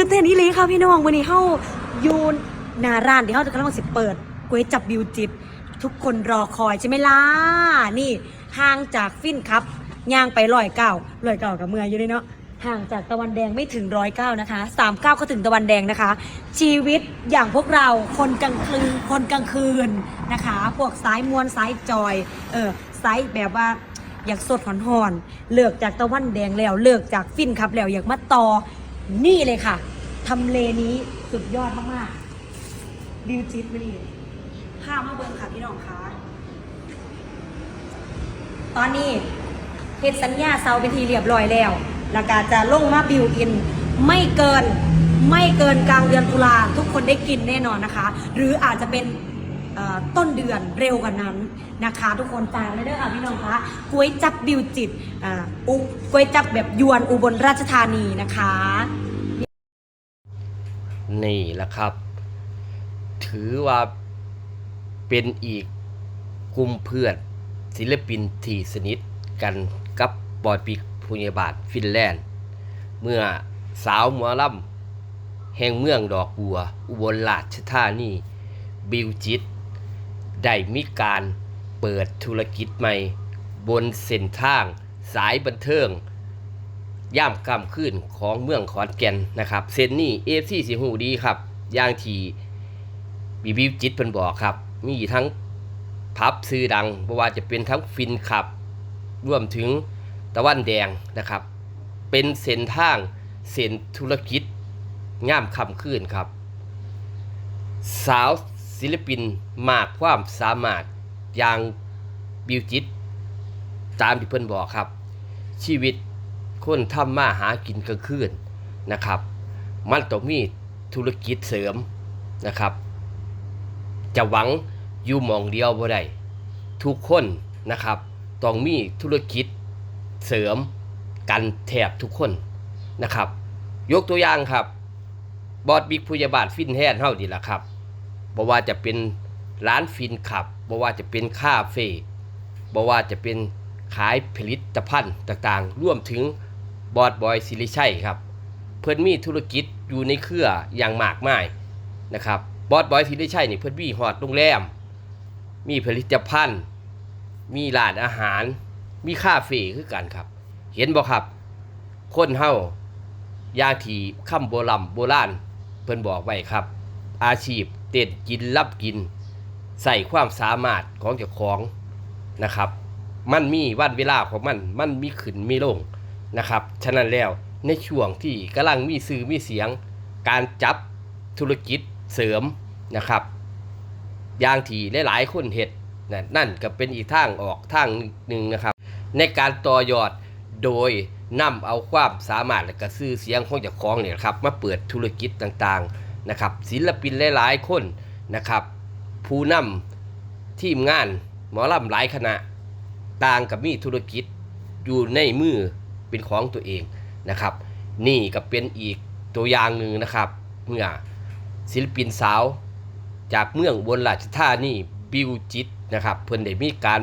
ตื่นเต้นอีหลีค่ะพี่น้องวันนี้เฮายู่หน้าร้านที่เฮาจะกำลังสิเปิดก๋วยจับบิวจิต ทุกคนรอคอยใช่ไหมล่ะนี่ห่างจากฟินครับย่างไปร้อยเก้าร้อยเก้ากับเมืองอยู่เลยเนาะห่างจากตะวันแดงไม่ถึงร้อยเก้านะคะสามเก้าก็ถึงตะวันแดงนะคะ ชีวิตอย่างพวกเราคนกลางคืนคนกลางคืนนะคะ พวกสายมวลสายจอยเออสายแบบว่าอยากสดหอนหอนเลิกจากตะวันแดงแล้วเลิกจากฟินครับแล้วอยากมาต่อ นี่เลยค่ะทำเลนี้สุดยอดมากๆบิวจิตมานี่ข้ามาเบิงค่ะพี่น้องคะตอนนี้เฮ็ดสัญญาเซาเป็นทีเรียบร้อยแล้วแล้วก็จะลงมาบิวอิน ไม่เกินไม่เกินกลางเดือนตุลาทุกคนได้กินแน่นอนนะคะ หรืออาจจะเป็น ต้นเดือนเร็วกว่านั้นนะคะ ทุกคนตามเลยเด้อค่ะพี่น้องคะก๋วยจับบิวจิตอุก๋วยจับแบบยวนอุบลราชธานีนะคะ นี่แหละครับ ถือว่าเป็นอีกกลุ่มเพื่อนศิลปินที่สนิทกันกับบอยปิกพุญบาทฟินแลนด์ เมื่อสาวหมอลำแห่งเมืองดอกบัว อุบลราชธานีบิวจิต ได้มีการเปิดธุรกิจใหม่ บนเส้นทางสายบันเทิง ย่ามกำขึ้นของเมืองขอนแก่นนะครับเซนนี่เอฟซีสีหูดีครับย่างทีบีบีจิตเป็นบอกครับ มีทั้งพับซื้อดังเพราะว่าจะเป็นทั้งฟินขับ รวมถึงตะวันแดงนะครับ เป็นเส้นทางเส้นธุรกิจง่ามคำขึ้นครับ สาว ศิลปินมากความสามารถอย่างบิวจิต ตามที่เพิ่อนบอกครับ ชีวิตคนทำมาหากินกลางคืนนะครับ มันต้องมีธุรกิจเสริมนะครับ จะหวังอยู่มองเดียวบ่ได้ทุกคนนะครับต้องมีธุรกิจเสริมกันแทบทุกคนนะครับ ยกตัวอย่างครับ บอดบิ๊กผู้ยาบาลฟินแฮนเฮาดีละครับ บ่ว่าจะเป็นร้านฟินขับบ่ว่าจะเป็นคาเฟ่บ่ว่าจะเป็นขายผลิตภัณฑ์ต่างๆรวมถึงบอดบอยซิลิชัยครับ เพิ่อนมีธุรกิจอยู่ในเครืออย่างมากมายนะครับบอสบอยซิลิชัยนี่เพิ่อนมีฮอดโรงแรม มีผลิตภัณฑ์ มีร้านอาหาร มีคาเฟ่คือกันครับ เห็นบ่ครับ คนเฮายางที่คำโบราณโบราณเพิ่นบอกไว้ครับ อาชีพ เต้นกินรับกิน ใส่ความสามารถของเจ้าของนะครับ มันมีวันเวลาของมัน มันมีขึ้นมีลงนะครับ ฉะนั้นแล้วในช่วงที่กำลังมีสื่อมีเสียง การจับธุรกิจเสริมนะครับอย่างที่หลายๆคนเห็ดนะนั่นก็เป็นอีกทางออกทางหนึ่งนะครับ ในการต่อยอดโดยนำเอาความสามารถและก็ซื่อเสียงของเจ้าของเนี่ยครับมาเปิดธุรกิจต่างๆ นะครับศิลปินหลายๆคนนะครับผู้นำทีมงานหมอลำหลายคณะต่างกับมีธุรกิจอยู่ในมือเป็นของตัวเองนะครับ นี่ก็เป็นอีกตัวอย่างหนึ่งนะครับ เมื่อศิลปินสาวจากเมืองบนราชธานีบิวจิตนะครับเพิ่นได้มีการ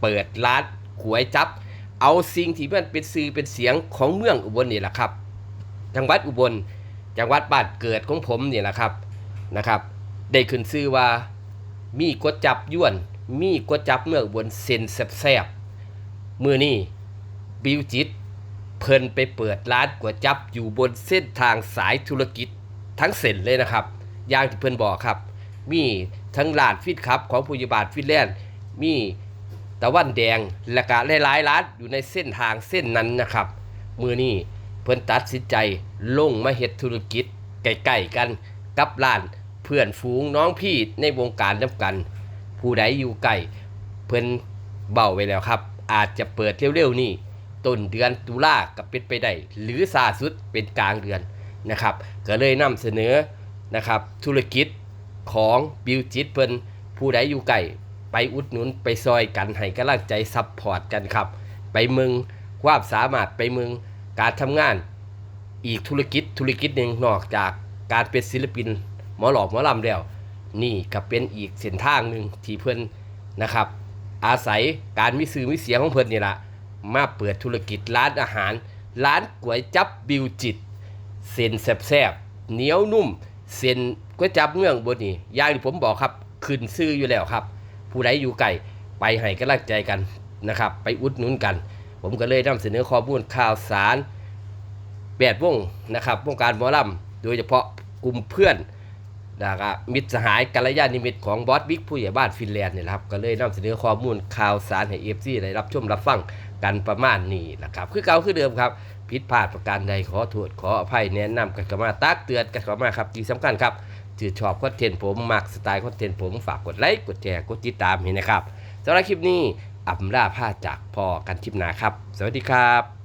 เปิดร้านขวยจับ เอาสิ่งที่มันเป็นสื่อเป็นเสียงของเมืองอุบลนี่แหละครับจังหวัดอุบล จังหวัดบ้านเกิดของผมนี่แหละครับนะครับ ได้ขึ้นชื่อว่ามีกดจับยวน มีกดจับเมืองอุบลเซนแซบๆมือนี่บิวจิตเพิ่นไปเปิดร้านก๋วยจับอยู่บนเส้นทางสายธุรกิจทั้งเส้นเลยนะครับ อย่างที่เพิ่นบอกครับ มีทั้งร้านฟิตครับของผู้ยบาลฟินแลนด์มีตะวันแดงและก็หลายๆร้านอยู่ในเส้นทางเส้นนั้นนะครับ มือนี้ เพิ่นตัดสินใจลงมาเฮ็ดธุรกิจใกล้ๆกันกับร้านเพื่อนฝูงน้องพี่ในวงการน้ำกัน ผู้ใดอยู่ใกล้เพิ่นเบาไว้แล้วครับ อาจจะเปิดเร็วๆนี่ต้นเดือนตุลากับเป็นไปได้หรือซาสุดเป็นกลางเดือนนะครับ ก็เลยนำเสนอนะครับธุรกิจของบิวจิตเพิ่นผู้ใดอยู่ใกล้ไปอุดหนุนไปซอยกันให้กำลังใจซัพพอร์ตกันครับ ไปมืองความสามารถไปมือง การทำงานอีกธุรกิจธุรกิจหนึ่งนอกจากการเป็นศิลปิน หมอหลอกหมอลำแล้ว นี่ก็เป็นอีกเส้นทางหนึ่งที่เพิ่อนนะครับ อาศัยการมีสื่อมีเสียงของเพิ่อนนี่ละมาเปิดธุรกิจร้านอาหาร ร้านก๋วยจับบิวจิตเซนแซบๆเหนียวนุ่ม เส้นก๋วยจับเมืองบนนี่ย่างที่ผมบอกครับขึ้นซื้ออยู่แล้วครับ ผู้ใดอยู่ไกลไปให้กำลังใจกันนะครับ ไปอุดหนุนกัน ผมก็เลยนำเสนอข้อมูลข่าวสารแปดวงนะครับวงการหมอลำโดยเฉพาะกลุ่มเพื่อนนะครับมิตรสหายกัลยาณมิตรของบอสบิ๊กผู้ใหญ่บ้านฟินแลนด์เนี่ยแหละครับก็เลยนำเสนอข้อมูลข่าวสารให้เอฟซีได้รับชมรับฟังกันประมาณนี้นะครับคือเก่าคือเดิมครับผิดพลาดประการใดขอโทษขออภัยแนะนำกันเข้ามาตักเตือนกันเข้ามาครับที่สำคัญครับถือชอบคอนเทนต์ผมมักสไตล์คอนเทนต์ผมฝากกดไลค์กดแชร์กดติดตามให้นะครับสำหรับคลิปนี้ อัมราพาจากพอกันทิพนาครับ สวัสดีครับ